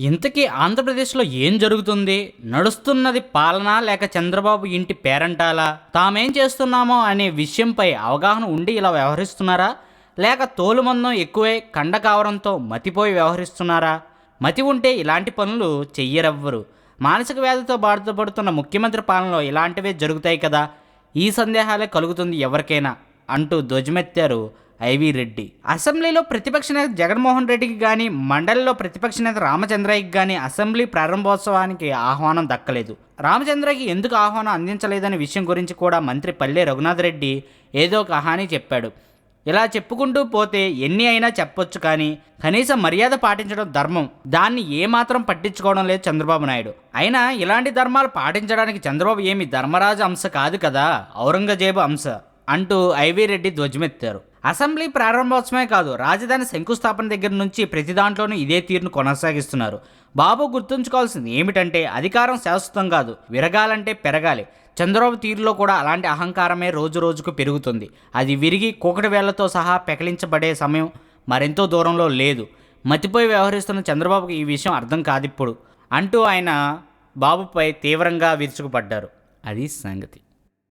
ఇంతకీ ఆంధ్రప్రదేశ్లో ఏం జరుగుతుంది? నడుస్తున్నది పాలన లేక చంద్రబాబు ఇంటి పేరంటాలా? తామేం చేస్తున్నామో అనే విషయంపై అవగాహన ఉండి ఇలా వ్యవహరిస్తున్నారా? లేక తోలుమందం ఎక్కువై కండకావరంతో మతిపోయి వ్యవహరిస్తున్నారా? మతి ఉంటే ఇలాంటి పనులు చెయ్యరెవ్వరు. మానసిక వ్యాధితో బాధపడుతున్న ముఖ్యమంత్రి పాలనలో ఇలాంటివే జరుగుతాయి కదా? ఈ సందేహాలే కలుగుతుంది ఎవరికైనా అంటూ ధ్వజమెత్తారు ఐవి రెడ్డి. అసెంబ్లీలో ప్రతిపక్ష నేత జగన్మోహన్ రెడ్డికి కానీ మండలిలో ప్రతిపక్ష నేత రామచంద్రయ్యకి కానీ అసెంబ్లీ ప్రారంభోత్సవానికి ఆహ్వానం దక్కలేదు. రామచంద్రయ్యకి ఎందుకు ఆహ్వానం అందించలేదనే విషయం గురించి కూడా మంత్రి పల్లె రఘునాథ్ రెడ్డి ఏదో ఒక హాని చెప్పాడు. ఇలా చెప్పుకుంటూ పోతే ఎన్ని అయినా చెప్పొచ్చు కానీ కనీసం మర్యాద పాటించడం ధర్మం. దాన్ని ఏమాత్రం పట్టించుకోవడం లేదు చంద్రబాబు నాయుడు. అయినా ఇలాంటి ధర్మాలు పాటించడానికి చంద్రబాబు ఏమి ధర్మరాజు అంశ కాదు కదా ఔరంగజేబు అంశ. అంటూ ఐవి రెడ్డి ధ్వజమెత్తారు. అసెంబ్లీ ప్రారంభోత్సవమే కాదు రాజధాని శంకుస్థాపన దగ్గర నుంచి ప్రతి దాంట్లోనూ ఇదే తీరును కొనసాగిస్తున్నారు. బాబు గుర్తుంచుకోవాల్సింది ఏమిటంటే అధికారం శాశ్వతం కాదు విరగాలంటే పెరగాలి. చంద్రబాబు తీరులో కూడా అలాంటి అహంకారమే రోజు రోజుకు పెరుగుతుంది. అది విరిగి కూకటి వేళ్ళతో సహా పెకలించబడే సమయం మరెంతో దూరంలో లేదు. మతిపోయి వ్యవహరిస్తున్న చంద్రబాబుకి ఈ విషయం అర్థం కాదిప్పుడు అంటూ ఆయన బాబుపై తీవ్రంగా విరుచుకుపడ్డారు. అది సంగతి.